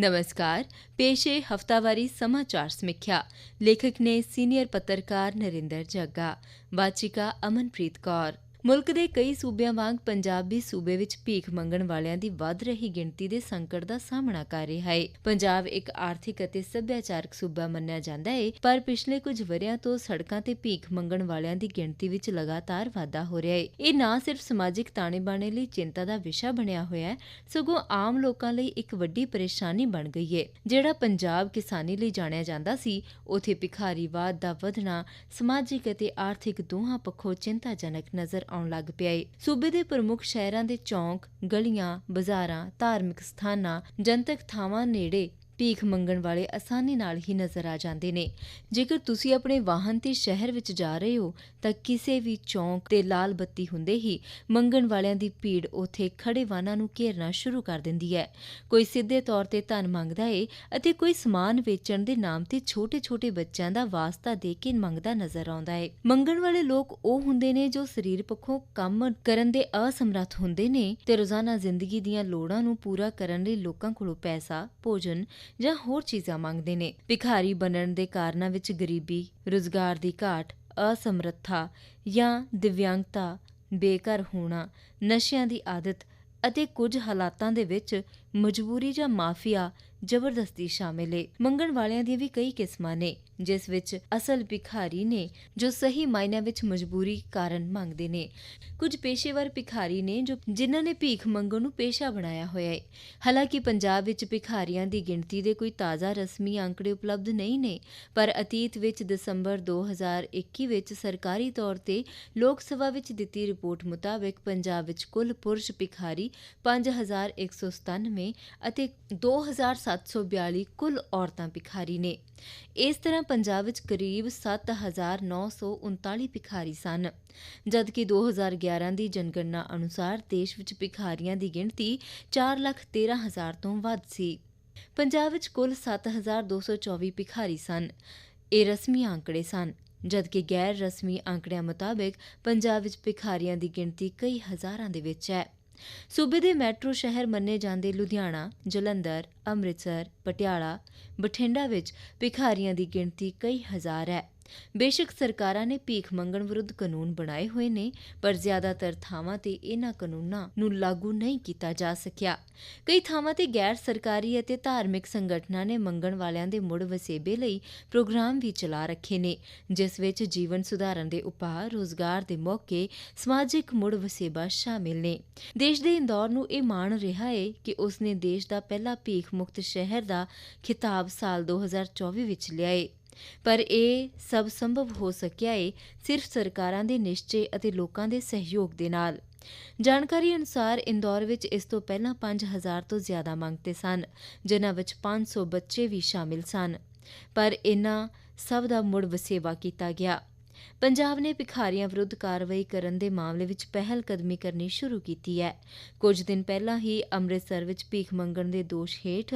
ਨਮਸਕਾਰ। ਪੇਸ਼ੇ ਹਫਤਾਵਾਰੀ ਸਮਾਚਾਰ ਸਮੀਖਿਆ। ਲੇਖਕ ਨੇ ਸੀਨੀਅਰ ਪੱਤਰਕਾਰ ਨਰਿੰਦਰ ਜੱਗਾ। ਵਾਚਿਕਾ ਅਮਨਪ੍ਰੀਤ ਕੌਰ। ਮੁਲਕ ਦੇ ਕਈ ਸੂਬਿਆਂ ਵਾਂਗ ਪੰਜਾਬ ਵੀ ਸੂਬੇ ਵਿੱਚ ਭੀਖ ਮੰਗਣ ਵਾਲਿਆਂ ਦੀ ਵੱਧ ਰਹੀ ਗਿਣਤੀ ਦੇ ਸੰਕਟ ਦਾ ਸਾਹਮਣਾ ਕਰ ਰਿਹਾ ਹੈ ਪੰਜਾਬ ਇੱਕ ਆਰਥਿਕ ਅਤੇ ਸੱਭਿਆਚਾਰਕ ਸੂਬਾ ਮੰਨਿਆ ਜਾਂਦਾ ਹੈ ਪਰ ਪਿਛਲੇ ਕੁਝ ਵਰਿਆਂ ਤੋਂ ਸੜਕਾਂ ਤੇ ਭੀਖ ਮੰਗਣ ਵਾਲਿਆਂ ਦੀ ਗਿਣਤੀ ਵਿੱਚ ਲਗਾਤਾਰ ਵਾਧਾ ਹੋ ਰਿਹਾ ਹੈ ਇਹ ਨਾ ਸਿਰਫ ਸਮਾਜਿਕ ਤਾਣੇ-ਬਾਣੇ ਲਈ ਚਿੰਤਾ ਦਾ ਵਿਸ਼ਾ ਬਣਿਆ ਹੋਇਆ ਹੈ, ਸਗੋਂ ਆਮ ਲੋਕਾਂ ਲਈ ਇੱਕ ਵੱਡੀ ਪਰੇਸ਼ਾਨੀ ਬਣ ਗਈ ਹੈ ਜਿਹੜਾ ਪੰਜਾਬ ਕਿਸਾਨੀ ਲਈ ਜਾਣਿਆ ਜਾਂਦਾ ਸੀ। ਉਥੇ ਭਿਖਾਰੀਵਾਦ ਦਾ ਵਧਣਾ, ਸਮਾਜਿਕ ਅਤੇ ਆਰਥਿਕ ਦੋਹਾਂ ਪੱਖੋਂ ਚਿੰਤਾਜਨਕ ਨਜ਼ਰ ਆਉਣ ਲੱਗ ਪਿਆ ਏ। ਸੂਬੇ ਦੇ ਪ੍ਰਮੁੱਖ ਸ਼ਹਿਰਾਂ ਦੇ ਚੌਂਕ, ਗਲੀਆਂ, ਬਾਜ਼ਾਰਾਂ, ਧਾਰਮਿਕ ਸਥਾਨਾਂ, ਜਨਤਕ ਥਾਵਾਂ ਨੇੜੇ ਭੀਖ ਮੰਗਣ ਵਾਲੇ ਆਸਾਨੀ ਨਾਲ ਹੀ ਨਜ਼ਰ ਆ ਜਾਂਦੇ ਨੇ। ਜੇਕਰ ਤੁਸੀਂ ਆਪਣੇ ਵਾਹਨ ਤੇ ਸ਼ਹਿਰ ਵਿੱਚ ਜਾ ਰਹੇ ਹੋ, ਤਾਂ ਕਿਸੇ ਵੀ ਚੌਂਕ ਤੇ ਲਾਲ ਬੱਤੀ ਹੁੰਦੇ ਹੀ ਮੰਗਣ ਵਾਲਿਆਂ ਦੀ ਭੀੜ ਉਥੇ ਖੜੇ ਵਾਹਨਾਂ ਨੂੰ ਘੇਰਨਾ ਸ਼ੁਰੂ ਕਰ ਦਿੰਦੀ ਹੈ। ਕੋਈ ਸਿੱਧੇ ਤੌਰ ਤੇ ਧਨ ਮੰਗਦਾ ਏ ਅਤੇ ਕੋਈ ਸਮਾਨ ਵੇਚਣ ਦੇ ਨਾਮ ਤੇ ਛੋਟੇ-ਛੋਟੇ ਬੱਚਿਆਂ ਦਾ ਵਾਸਤਾ ਦੇ ਕੇ ਮੰਗਦਾ ਨਜ਼ਰ ਆਉਂਦਾ ਏ। ਮੰਗਣ ਵਾਲੇ ਲੋਕ ਉਹ ਹੁੰਦੇ ਨੇ ਜੋ ਸਰੀਰ ਪੱਖੋਂ ਕੰਮ ਕਰਨ ਦੇ ਅਸਮਰੱਥ ਹੁੰਦੇ ਨੇ ਤੇ ਰੋਜ਼ਾਨਾ ਜ਼ਿੰਦਗੀ ਦੀਆਂ ਲੋੜਾਂ ਨੂੰ ਪੂਰਾ ਕਰਨ ਲਈ ਲੋਕਾਂ ਕੋਲੋਂ ਪੈਸਾ, ਭੋਜਨ ਜਾਂ ਹੋਰ ਚੀਜ਼ਾਂ ਮੰਗਦੇ ਨੇ। ਭਿਖਾਰੀ ਬਣਨ ਦੇ ਕਾਰਨਾਂ ਵਿੱਚ ਗਰੀਬੀ, ਰੁਜ਼ਗਾਰ ਦੀ ਘਾਟ, ਅਸਮਰੱਥਾ ਜਾਂ ਦਿਵਿਆਂਗਤਾ ਬੇਘਰ ਹੋਣਾ, ਨਸ਼ਿਆਂ ਦੀ ਆਦਤ ਅਤੇ ਕੁਝ ਹਾਲਾਤਾਂ ਦੇ ਵਿੱਚ ਮਜਬੂਰੀ ਜਾਂ ਮਾਫੀਆ ਜ਼ਬਰਦਸਤੀ ਸ਼ਾਮਿਲ ਹੈ ਮੰਗਣ ਵਾਲਿਆਂ ਦੀਆਂ ਵੀ ਕਈ ਕਿਸਮਾਂ ਨੇ। ਜਿਸ ਵਿੱਚ ਅਸਲ ਭਿਖਾਰੀ ਨੇ, ਜੋ ਸਹੀ ਮਾਇਨਿਆਂ ਵਿੱਚ ਮਜਬੂਰੀ ਕਾਰਨ ਮੰਗਦੇ ਨੇ। ਕੁਝ ਪੇਸ਼ੇਵਰ ਭਿਖਾਰੀ ਨੇ, ਜੋ ਜਿਨ੍ਹਾਂ ਨੇ ਭੀਖ ਮੰਗਣ ਨੂੰ ਪੇਸ਼ਾ ਬਣਾਇਆ ਹੋਇਆ ਹੈ ਹਾਲਾਂਕਿ ਪੰਜਾਬ ਵਿੱਚ ਭਿਖਾਰੀਆਂ ਦੀ ਗਿਣਤੀ ਦੇ ਕੋਈ ਤਾਜ਼ਾ ਰਸਮੀ ਅੰਕੜੇ ਉਪਲਬਧ ਨਹੀਂ ਨੇ, ਪਰ ਅਤੀਤ ਵਿੱਚ ਦਸੰਬਰ 2021 ਵਿੱਚ ਸਰਕਾਰੀ ਤੌਰ ਤੇ ਲੋਕ ਸਭਾ ਵਿੱਚ ਦਿੱਤੀ ਰਿਪੋਰਟ ਮੁਤਾਬਕ ਪੰਜਾਬ ਵਿੱਚ ਕੁੱਲ ਪੁਰਸ਼ ਭਿਖਾਰੀ 5197 ਅਤੇ 2742 ਕੁੱਲ ਔਰਤਾਂ ਭਿਖਾਰੀ ਨੇ। ਇਸ ਤਰ੍ਹਾਂ ਪੰਜਾਬ ਵਿੱਚ ਕਰੀਬ 7939 ਭਿਖਾਰੀ ਸਨ। ਜਦਕਿ 2011 ਦੀ ਜਨਗਣਨਾ ਅਨੁਸਾਰ ਦੇਸ਼ ਵਿੱਚ ਭਿਖਾਰੀਆਂ ਦੀ ਗਿਣਤੀ 413000 ਤੋਂ ਵੱਧ ਸੀ। ਪੰਜਾਬ ਵਿੱਚ ਕੁੱਲ 7224 ਭਿਖਾਰੀ ਸਨ। ਇਹ ਰਸਮੀ ਅੰਕੜੇ ਸਨ। ਜਦਕਿ ਗੈਰ ਰਸਮੀ ਅੰਕੜਿਆਂ ਮੁਤਾਬਕ ਪੰਜਾਬ ਵਿੱਚ ਭਿਖਾਰੀਆਂ ਦੀ ਗਿਣਤੀ ਕਈ ਹਜ਼ਾਰਾਂ ਦੇ ਵਿੱਚ ਹੈ। ਸੂਬੇ ਦੇ ਮੈਟਰੋ ਸ਼ਹਿਰ ਮੰਨੇ ਜਾਂਦੇ ਲੁਧਿਆਣਾ, ਜਲੰਧਰ, ਅੰਮ੍ਰਿਤਸਰ, ਪਟਿਆਲਾ, ਬਠਿੰਡਾ ਵਿੱਚ ਭਿਖਾਰੀਆਂ ਦੀ ਗਿਣਤੀ ਕਈ ਹਜ਼ਾਰ ਹੈ। ਬੇਸ਼ੱਕ ਸਰਕਾਰਾਂ ਨੇ ਭੀਖ ਮੰਗਣ ਵਿਰੁੱਧ ਕਾਨੂੰਨ ਬਣਾਏ ਹੋਏ ਨੇ, ਪਰ ਜ਼ਿਆਦਾਤਰ ਥਾਵਾਂ ਤੇ ਇਹਨਾਂ ਕਾਨੂੰਨਾਂ ਨੂੰ ਲਾਗੂ ਨਹੀਂ ਕੀਤਾ ਜਾ ਸਕਿਆ। ਕਈ ਥਾਵਾਂ ਤੇ ਗੈਰ ਸਰਕਾਰੀ ਅਤੇ ਧਾਰਮਿਕ ਸੰਗਠਨਾਂ ਨੇ ਮੰਗਣ ਵਾਲਿਆਂ ਦੇ ਮੁੜ ਵਸੇਬੇ ਲਈ ਪ੍ਰੋਗਰਾਮ ਵੀ ਚਲਾ ਰੱਖੇ ਨੇ, ਜਿਸ ਵਿੱਚ ਜੀਵਨ ਸੁਧਾਰਨ ਦੇ ਉਪਾਅ, ਰੋਜ਼ਗਾਰ ਦੇ ਮੌਕੇ ਸਮਾਜਿਕ ਮੁੜ ਵਸੇਬਾ ਸ਼ਾਮਿਲ ਨੇ। ਦੇਸ਼ ਦੇ ਇੰਦੌਰ ਨੂੰ ਇਹ ਮਾਣ ਰਿਹਾ ਹੈ ਕਿ ਉਸ ਨੇ ਦੇਸ਼ ਦਾ ਪਹਿਲਾ ਭੀਖ ਮੁਕਤ ਸ਼ਹਿਰ ਦਾ ਖਿਤਾਬ ਸਾਲ 2024 ਵਿੱਚ ਲਿਆਏ। ਪਰ ਇਹ ਸਭ ਸੰਭਵ ਹੋ ਸਕਿਆ ਏ ਸਿਰਫ ਸਰਕਾਰਾਂ ਦੇ ਨਿਸ਼ਚੇ ਅਤੇ ਲੋਕਾਂ ਦੇ ਸਹਿਯੋਗ ਦੇ ਨਾਲ। ਜਾਣਕਾਰੀ ਅਨੁਸਾਰ ਇੰਦੌਰ ਵਿੱਚ ਇਸ ਤੋਂ ਪਹਿਲਾਂ 5000 ਤੋਂ ਜ਼ਿਆਦਾ ਮੰਗਤੇ ਸਨ, ਜਿਨ੍ਹਾਂ ਵਿੱਚ 500 ਬੱਚੇ ਵੀ ਸ਼ਾਮਿਲ ਸਨ। ਪਰ ਇਨ੍ਹਾਂ ਸਭ ਦਾ ਮੁੜ ਵਸੇਵਾ ਕੀਤਾ ਗਿਆ। ਪੰਜਾਬ ਨੇ ਭਿਖਾਰੀਆਂ ਵਿਰੁੱਧ ਕਾਰਵਾਈ ਕਰਨ ਦੇ ਮਾਮਲੇ ਵਿੱਚ ਪਹਿਲ ਕਦਮੀ ਕਰਨੀ ਸ਼ੁਰੂ ਕੀਤੀ ਹੈ। ਕੁਝ ਦਿਨ ਪਹਿਲਾਂ ਹੀ ਅੰਮ੍ਰਿਤਸਰ ਵਿੱਚ ਭੀਖ ਮੰਗਣ ਦੇ ਦੋਸ਼ ਹੇਠ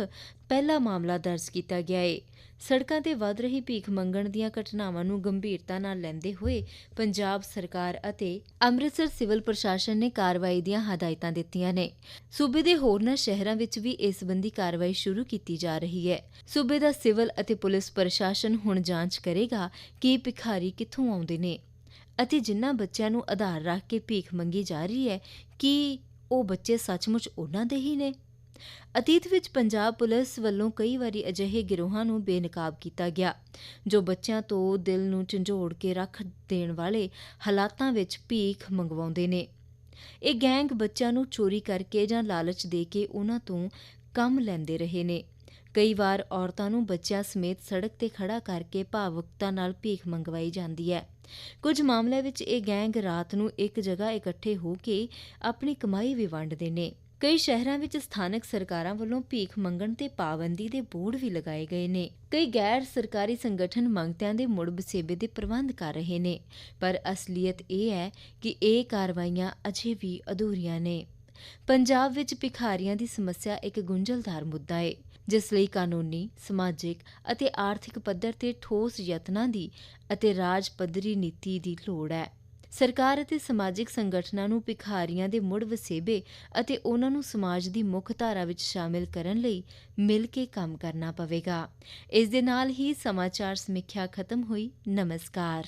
ਪਹਿਲਾ ਮਾਮਲਾ ਦਰਜ ਕੀਤਾ ਗਿਆ ਹੈ ਸੜਕਾਂ ਤੇ ਵੱਧ ਰਹੀ ਭੀਖ ਮੰਗਣ ਦੀਆਂ ਘਟਨਾਵਾਂ ਨੂੰ ਗੰਭੀਰਤਾ ਨਾਲ ਲੈਂਦੇ ਹੋਏ ਪੰਜਾਬ ਸਰਕਾਰ ਅਤੇ ਅੰਮ੍ਰਿਤਸਰ ਸਿਵਲ ਪ੍ਰਸ਼ਾਸਨ ਨੇ ਕਾਰਵਾਈ ਦੀਆਂ ਹਦਾਇਤਾਂ ਦਿੱਤੀਆਂ ਨੇ। ਸੂਬੇ ਦੇ ਹੋਰਨਾਂ ਸ਼ਹਿਰਾਂ ਵਿੱਚ ਵੀ ਇਸ ਸੰਬੰਧੀ ਕਾਰਵਾਈ ਸ਼ੁਰੂ ਕੀਤੀ ਜਾ ਰਹੀ ਹੈ। ਸੂਬੇ ਦਾ ਸਿਵਲ ਅਤੇ ਪੁਲਿਸ ਪ੍ਰਸ਼ਾਸਨ ਹੁਣ ਜਾਂਚ ਕਰੇਗਾ ਕਿ ਭਿਖਾਰੀ ਕਿੱਥੋਂ ਆਉਂਦੇ ਨੇ। ਅਤੇ ਜਿਨ੍ਹਾਂ ਬੱਚਿਆਂ ਨੂੰ ਆਧਾਰ ਰੱਖ ਕੇ ਭੀਖ ਮੰਗੀ ਜਾ ਰਹੀ ਹੈ, ਕਿ ਉਹ ਬੱਚੇ ਸੱਚਮੁੱਚ ਉਹਨਾਂ ਦੇ ਹੀ ਨੇ? ਅਤੀਤ ਵਿੱਚ ਪੰਜਾਬ ਪੁਲਿਸ ਵੱਲੋਂ ਕਈ ਵਾਰੀ ਅਜਿਹੇ ਗਿਰੋਹਾਂ ਨੂੰ ਬੇਨਕਾਬ ਕੀਤਾ ਗਿਆ, ਜੋ ਬੱਚਿਆਂ ਤੋਂ ਦਿਲ ਨੂੰ ਝੰਜੋੜ ਕੇ ਰੱਖ ਦੇਣ ਵਾਲੇ ਹਾਲਾਤਾਂ ਵਿੱਚ ਭੀਖ ਮੰਗਵਾਉਂਦੇ ਨੇ। ਇਹ ਗੈਂਗ ਬੱਚਿਆਂ ਨੂੰ ਚੋਰੀ ਕਰਕੇ ਜਾਂ ਲਾਲਚ ਦੇ ਕੇ ਉਹਨਾਂ ਤੋਂ ਕੰਮ ਲੈਂਦੇ ਰਹੇ ਨੇ। ਕਈ ਵਾਰ ਔਰਤਾਂ ਨੂੰ ਬੱਚਿਆਂ ਸਮੇਤ ਸੜਕ ਤੇ ਖੜਾ ਕਰਕੇ ਭਾਵੁਕਤਾ ਨਾਲ ਭੀਖ ਮੰਗਵਾਈ ਜਾਂਦੀ ਹੈ। ਕੁਝ ਮਾਮਲਿਆਂ ਵਿੱਚ ਇਹ ਗੈਂਗ ਰਾਤ ਨੂੰ ਇੱਕ ਜਗ੍ਹਾ ਇਕੱਠੇ ਹੋ ਕੇ ਆਪਣੀ ਕਮਾਈ ਵੀ ਵੰਡਦੇ ਨੇ। ਕਈ ਸ਼ਹਿਰਾਂ ਵਿੱਚ ਸਥਾਨਕ ਸਰਕਾਰਾਂ ਵੱਲੋਂ ਭੀਖ ਮੰਗਣ ਤੇ ਪਾਬੰਦੀ ਦੇ ਬੋਰਡ ਵੀ ਲਗਾਏ ਗਏ ਨੇ। ਕਈ ਗੈਰ ਸਰਕਾਰੀ ਸੰਗਠਨ ਮੰਗਤਿਆਂ ਦੇ ਮੁੜ ਬਸੇਬੇ ਦੇ ਪ੍ਰਬੰਧ ਕਰ ਰਹੇ ਨੇ। ਪਰ ਅਸਲੀਅਤ ਇਹ ਹੈ ਕਿ ਇਹ ਕਾਰਵਾਈਆਂ ਅਜੇ ਵੀ ਅਧੂਰੀਆਂ ਨੇ। ਪੰਜਾਬ ਵਿੱਚ ਭਿਖਾਰੀਆਂ ਦੀ ਸਮੱਸਿਆ ਇੱਕ ਗੁੰਝਲਦਾਰ ਮੁੱਦਾ ਹੈ ਜਿਸ ਲਈ ਕਾਨੂੰਨੀ, ਸਮਾਜਿਕ ਅਤੇ ਆਰਥਿਕ ਪੱਧਰ ਤੇ ਠੋਸ ਯਤਨਾਂ ਦੀ ਅਤੇ ਰਾਜ ਪੱਧਰੀ ਨੀਤੀ ਦੀ ਲੋੜ ਹੈ। ਸਰਕਾਰ ਅਤੇ ਸਮਾਜਿਕ ਸੰਗਠਨਾਂ ਨੂੰ ਭਿਖਾਰੀਆਂ ਦੇ ਮੁੜ ਵਸੇਬੇ ਅਤੇ ਉਹਨਾਂ ਨੂੰ ਸਮਾਜ ਦੀ ਮੁੱਖ ਧਾਰਾ ਵਿੱਚ ਸ਼ਾਮਿਲ ਕਰਨ ਲਈ ਮਿਲ ਕੇ ਕੰਮ ਕਰਨਾ ਪਵੇਗਾ। ਇਸ ਦੇ ਨਾਲ ਹੀ ਸਮਾਚਾਰ ਸਮੀਖਿਆ ਖਤਮ ਹੋਈ। ਨਮਸਕਾਰ।